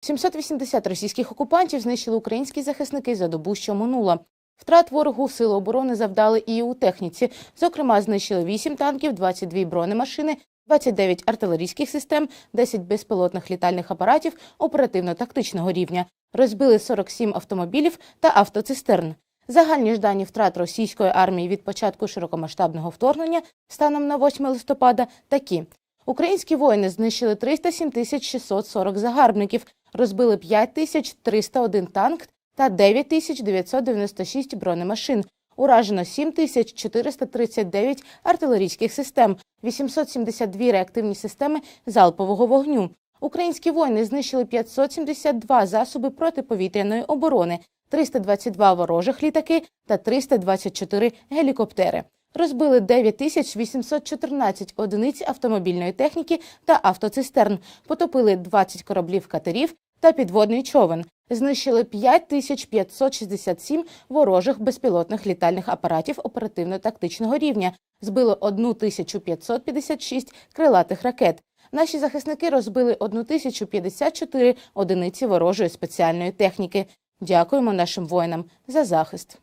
780 російських окупантів знищили українські захисники за добу, що минула. Втрат ворогу сили оборони завдали і у техніці. Зокрема, знищили 8 танків, 22 бронемашини, 29 артилерійських систем, 10 безпілотних літальних апаратів оперативно-тактичного рівня, розбили 47 автомобілів та автоцистерн. Загальні ж дані втрат російської армії від початку широкомасштабного вторгнення станом на 8 листопада такі. Українські воїни знищили 307 тисяч 640 загарбників, розбили 5 тисяч 301 танк та 9 тисяч 996 бронемашин. Уражено 7 тисяч 439 артилерійських систем, 872 реактивні системи залпового вогню. Українські воїни знищили 572 засоби протиповітряної оборони, 322 ворожих літаки та 324 гелікоптери. Розбили 9814 одиниць автомобільної техніки та автоцистерн, потопили 20 кораблів катерів та підводний човен, знищили 5567 ворожих безпілотних літальних апаратів оперативно-тактичного рівня, збили 1556 крилатих ракет. Наші захисники розбили 1054 одиниці ворожої спеціальної техніки. Дякуємо нашим воїнам за захист.